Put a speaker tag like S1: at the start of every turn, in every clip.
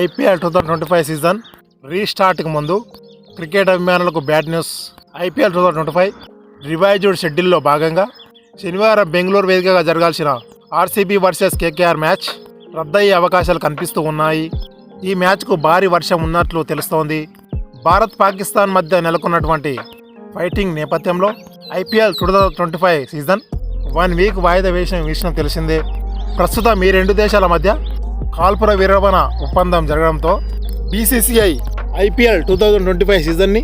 S1: IPL two thousand twenty five season రీస్టార్ట్కి ముందు cricket అభిమానులకు bad news. IPL two thousand twenty five revised షెడ్యూల్లో భాగంగా శనివారం బెంగళూరు వేదికగా జరగాల్సిన ఆర్సీబీ వర్సెస్ కేకేఆర్ మ్యాచ్ రద్దయ్యే అవకాశాలు కనిపిస్తూ ఉన్నాయి. ఈ మ్యాచ్కు భారీ వర్షం ఉన్నట్లు తెలుస్తోంది. భారత్ పాకిస్తాన్ మధ్య నెలకొన్నటువంటి ఫైటింగ్ నేపథ్యంలో IPL two thousand twenty five season one week వాయిదా వేసిన విషయం తెలిసిందే. ప్రస్తుతం ఈ రెండు దేశాల మధ్య కాల్పుర విరమణ ఒప్పందం జరగడంతో BCCI IPL two thousand twenty five సీజన్ని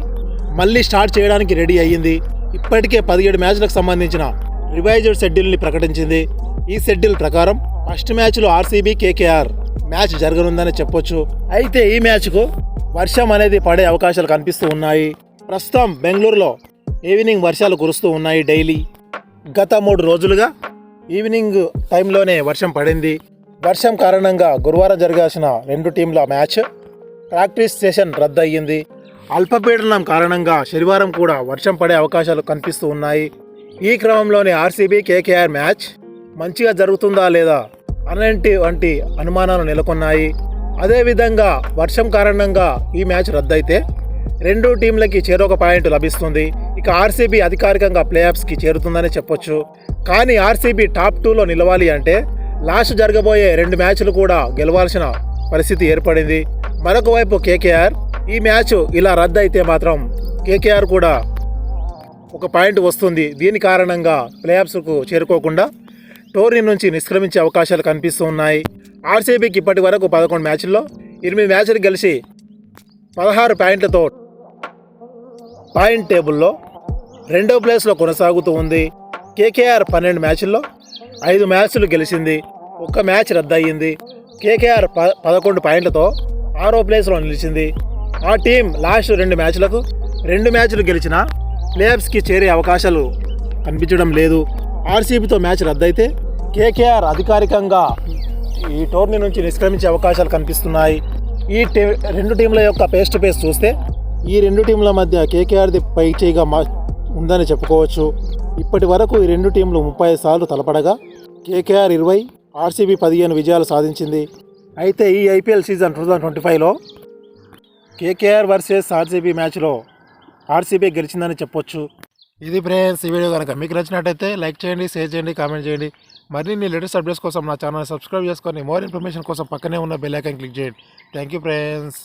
S1: మళ్ళీ స్టార్ట్ చేయడానికి రెడీ అయ్యింది. ఇప్పటికే పదిహేడు మ్యాచ్లకు సంబంధించిన రివైజ్డ్ షెడ్యూల్ని ప్రకటించింది. ఈ షెడ్యూల్ ప్రకారం ఫస్ట్ మ్యాచ్లో ఆర్సీబీ కేకేఆర్ మ్యాచ్ జరగనుందని చెప్పొచ్చు. అయితే ఈ మ్యాచ్కు వర్షం అనేది పడే అవకాశాలు కనిపిస్తూ ఉన్నాయి. ప్రస్తుతం బెంగళూరులో ఈవినింగ్ వర్షాలు కురుస్తూ ఉన్నాయి డైలీ. గత మూడు రోజులుగా ఈవినింగ్ టైంలోనే వర్షం పడింది. వర్షం కారణంగా గురువారం జరగాల్సిన రెండు టీంల మ్యాచ్ ప్రాక్టీస్ సెషన్ రద్దయింది అల్పపీడనం కారణంగా శనివారం కూడా వర్షం పడే అవకాశాలు కనిపిస్తూ ఉన్నాయి. ఈ క్రమంలోనే ఆర్సీబీ కేకేఆర్ మ్యాచ్ మంచిగా జరుగుతుందా లేదా అలాంటి వంటి అనుమానాలు నెలకొన్నాయి. అదేవిధంగా వర్షం కారణంగా ఈ మ్యాచ్ రద్దయితే రెండు టీంలకి చేరొక పాయింట్ లభిస్తుంది. ఇక ఆర్సీబీ అధికారికంగా ప్లేఆఫ్స్కి చేరుతుందనే చేరుతుందని చెప్పొచ్చు. కానీ ఆర్సీబీ టాప్ టూలో నిలవాలి అంటే లాస్ట్ జరగబోయే రెండు మ్యాచ్లు కూడా గెలవాల్సిన పరిస్థితి ఏర్పడింది. మరొక వైపు కేకేఆర్ ఈ మ్యాచ్ ఇలా రద్దు అయితే మాత్రం కేకేఆర్ కూడా ఒక పాయింట్ వస్తుంది. దీని కారణంగా ప్లేఆఫ్స్కు చేరుకోకుండా టోర్నీ నుంచి నిష్క్రమించే అవకాశాలు కనిపిస్తూ ఉన్నాయి. ఆర్సీబీకి ఇప్పటి వరకు పదకొండు మ్యాచ్ల్లో ఎనిమిది మ్యాచ్లు గెలిచి పదహారు పాయింట్లతో పాయింట్ టేబుల్లో రెండో ప్లేస్లో కొనసాగుతూ ఉంది. కేకేఆర్ పన్నెండు మ్యాచ్ల్లో ఐదు మ్యాచ్లు గెలిచింది. ఒక్క మ్యాచ్ రద్దయింది కేకేఆర్ ప పదకొండు పాయింట్లతో ఆరో ప్లేస్లో నిలిచింది. ఆ టీం లాస్ట్ రెండు మ్యాచ్లకు రెండు మ్యాచ్లు గెలిచిన ప్లేఆఫ్స్కి చేరే అవకాశాలు కనిపించడం లేదు. ఆర్సీబీతో మ్యాచ్ రద్దయితే కేకేఆర్ అధికారికంగా ఈ టోర్నీ నుంచి నిష్క్రమించే అవకాశాలు కనిపిస్తున్నాయి. ఈ టీ రెండు టీంల యొక్క పేస్ టు పేస్ చూస్తే ఈ రెండు టీంల మధ్య కేకేఆర్ది పై చేయిగా మా ఉందని చెప్పుకోవచ్చు. ఇప్పటి వరకు ఈ రెండు టీంలు ముప్పై సార్లు తలపడగా కేకేఆర్ ఇరవై ఆర్సీబీ పదిహేను విజయాలు సాధించింది. అయితే ఈ IPL season two thousand twenty ఫైవ్లో కేకేఆర్ వర్సెస్ ఆర్సీబీ మ్యాచ్లో ఆర్సీబీ గెలిచిందని చెప్పొచ్చు. ఇది ఫ్రెండ్స్ ఈ వీడియో కనుక మీకు నచ్చినట్టయితే లైక్ చేయండి షేర్ చేయండి కామెంట్ చేయండి. మరిన్ని లేటెస్ట్ అప్డేట్స్ కోసం నా ఛానల్ సబ్స్క్రైబ్ చేసుకొని మోర్ ఇన్ఫర్మేషన్ కోసం పక్కనే ఉన్న బెల్ ఐకాన్ క్లిక్ చేయండి. Thank you friends.